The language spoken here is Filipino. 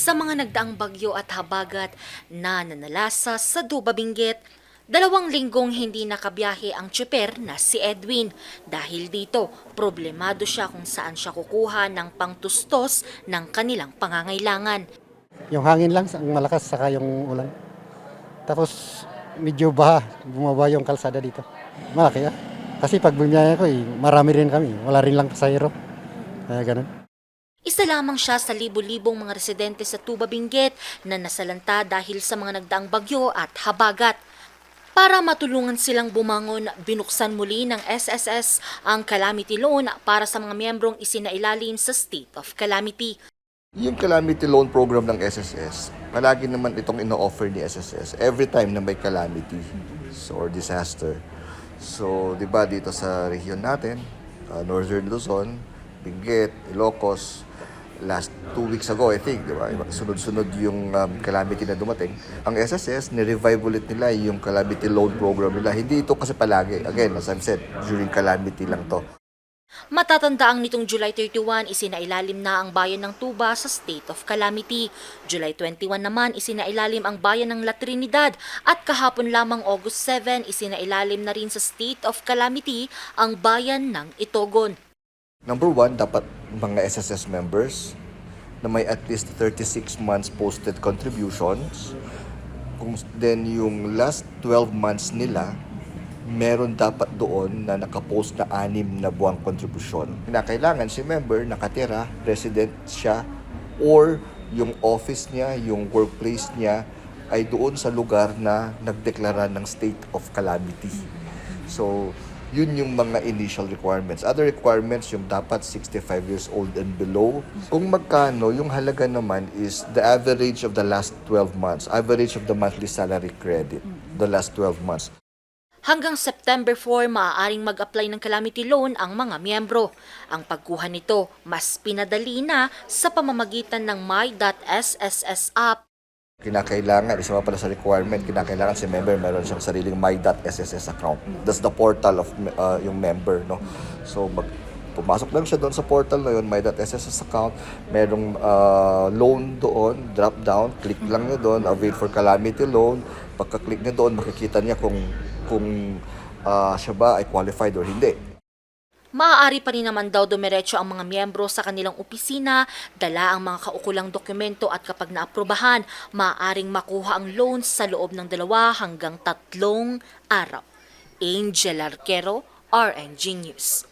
sa mga nagdaang bagyo at habagat na nanalasa sa Duba. Dalawang linggong hindi nakabiyahe ang tsuper na si Edwin. Dahil dito, problemado siya kung saan siya kukuha ng pangtustos ng kanilang pangangailangan. Yung hangin lang, ang malakas, saka yung ulan. Tapos medyo baha, bumaba yung kalsada dito. Malaki ah. Kasi pag bumiyaya ko, eh, marami rin kami. Wala rin lang pasahero. Kaya ganun. Isa lamang siya sa libo-libong mga residente sa Tuba Benguet na nasalanta dahil sa mga nagdaang bagyo at habagat. Para matulungan silang bumangon, binuksan muli ng SSS ang calamity loan para sa mga miyembrong isinailalim sa state of calamity. Yung calamity loan program ng SSS, palagi naman itong ino-offer ni SSS every time na may calamity or disaster. So, di ba dito sa region natin, uh, Northern Luzon, Benguet, Ilocos, last two weeks ago, I think, di ba? Sunod-sunod yung um, calamity na dumating. Ang SSS, ni-revive ulit nila yung calamity loan program nila. Hindi ito kasi palagi. Again, as I've said, during calamity lang to. Matatandaang nitong July 31, isinailalim na ang bayan ng Tuba sa state of calamity. July 21 naman, isinailalim ang bayan ng La Trinidad at kahapon lamang August 7, isinailalim na rin sa state of calamity ang bayan ng Itogon. Number one, dapat mga SSS members na may at least 36 months posted contributions. Kung then yung last 12 months nila, meron dapat doon na nakapost na anim na buwang kontribusyon. Kinakailangan si member nakatira, resident siya, or yung office niya, yung workplace niya ay doon sa lugar na nagdeklara ng state of calamity. So, yun yung mga initial requirements. Other requirements, yung dapat 65 years old and below. Kung magkano, yung halaga naman is the average of the last 12 months, average of the monthly salary credit, the last 12 months. Hanggang September 4, maaaring mag-apply ng calamity loan ang mga miyembro. Ang pagkuha nito, mas pinadali na sa pamamagitan ng My.SSS app Kinakailangan, isa pa pala sa requirement, kinakailangan si member meron siyang sariling my.sss account. That's the portal of uh, yung member, no? So, mag, pumasok lang siya doon sa portal na yun, my.sss account, merong uh, loan doon, drop down, click lang niya doon, avail for calamity loan. Pagka-click niya doon, makikita niya kung kung uh, siya ba ay qualified or hindi. Maaari pa rin naman daw dumiretso ang mga miyembro sa kanilang opisina, dala ang mga kaukulang dokumento at kapag naaprubahan, maaaring makuha ang loans sa loob ng dalawa hanggang tatlong araw. Angel Arquero, RNG News.